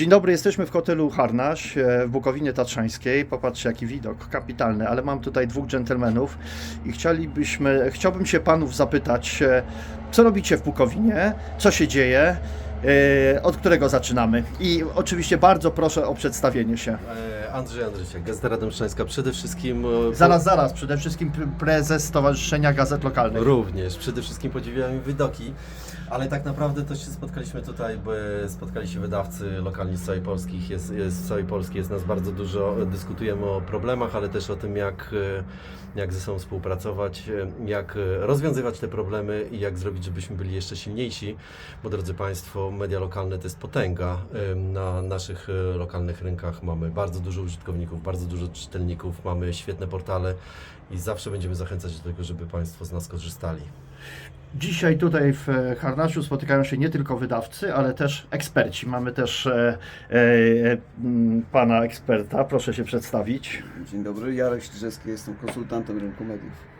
Dzień dobry, jesteśmy w hotelu Harnaś e, w Bukowinie Tatrzańskiej. Popatrzcie, jaki widok, kapitalny, ale mam tutaj dwóch dżentelmenów i chcielibyśmy, chciałbym się panów zapytać, e, co robicie w Bukowinie, co się dzieje, e, od którego zaczynamy. I oczywiście bardzo proszę o przedstawienie się. Andrzej Andrysiak, Gazeta Radomszczańska. Przede wszystkim... Zaraz, zaraz, przede wszystkim pre- prezes Stowarzyszenia Gazet Lokalnych. Również. Przede wszystkim podziwiałem widoki, ale tak naprawdę to się spotkaliśmy tutaj, bo spotkali się wydawcy lokalni z całej Polski. Jest, jest, z całej Polski jest nas bardzo dużo. Dyskutujemy o problemach, ale też o tym, jak, e, jak ze sobą współpracować, e, jak e, rozwiązywać te problemy i jak zrobić, żebyśmy byli jeszcze silniejsi. Bo drodzy Państwo, media lokalne to jest potęga. Na naszych lokalnych rynkach mamy bardzo dużo użytkowników, bardzo dużo czytelników, mamy świetne portale i zawsze będziemy zachęcać do tego, żeby Państwo z nas korzystali. Dzisiaj tutaj w e, Harnaszu spotykają się nie tylko wydawcy, ale też eksperci. Mamy też e, e, m, pana eksperta, proszę się przedstawić. Dzień dobry, Jarek Śliżewski, jestem konsultantem rynku mediów.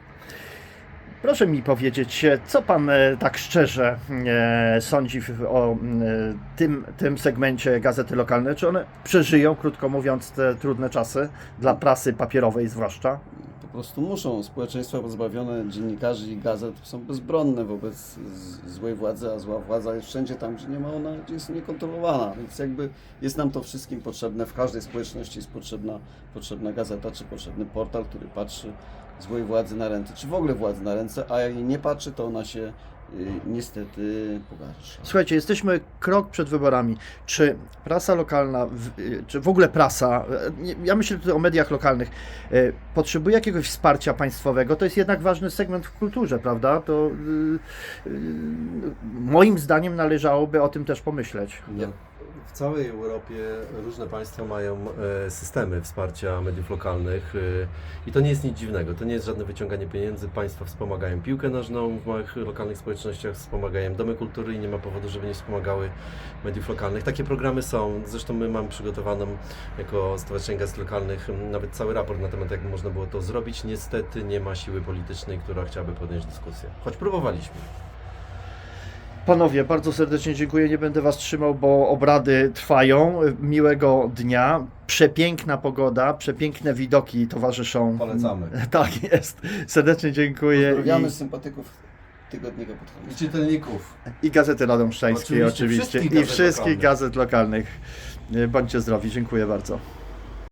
Proszę mi powiedzieć, e, co pan e, tak szczerze e, sądzi o e, tym, tym segmencie gazety lokalne? Czy one przeżyją, krótko mówiąc, te trudne czasy dla prasy papierowej zwłaszcza? Prostu muszą. Społeczeństwa pozbawione dziennikarzy i gazet są bezbronne wobec złej władzy, a zła władza jest wszędzie tam, gdzie nie ma ona, gdzie jest niekontrolowana. Więc jakby jest nam to wszystkim potrzebne. W każdej społeczności jest potrzebna, potrzebna gazeta czy potrzebny portal, który patrzy złej władzy na ręce, czy w ogóle władzy na ręce, a jak jej nie patrzy, to ona się niestety pogarsza. Słuchajcie, jesteśmy krok przed wyborami. Czy prasa lokalna, y, czy w ogóle prasa, y, ja myślę tutaj o mediach lokalnych, y, potrzebuje jakiegoś wsparcia państwowego? To jest jednak ważny segment w kulturze, prawda? To y, y, moim zdaniem należałoby o tym też pomyśleć. No, w całej Europie różne państwa mają e, systemy wsparcia mediów lokalnych e, i to nie jest nic dziwnego. To nie jest żadne wyciąganie pieniędzy. Państwa wspomagają piłkę nożną w małych lokalnych społecznościach, wspomagają domy kultury i nie ma powodu, żeby nie wspomagały mediów lokalnych. Takie programy są. Zresztą my mamy przygotowaną jako Stowarzyszenie Gazet Lokalnych nawet cały raport na temat, jak można było to zrobić. Niestety nie ma siły politycznej, która chciałaby podjąć dyskusję. Choć próbowaliśmy. Panowie, bardzo serdecznie dziękuję. Nie będę Was trzymał, bo obrady trwają. Miłego dnia. Przepiękna pogoda, przepiękne widoki towarzyszą. Polecamy. Tak jest. Serdecznie dziękuję. Pozdrawiamy I... sympatyków tygodnika podchodu. I czytelników. I Gazety Radomszczańskiej Oczywiście, oczywiście. wszystkich I wszystkich lokalnych. gazet lokalnych. Bądźcie zdrowi. Dziękuję bardzo.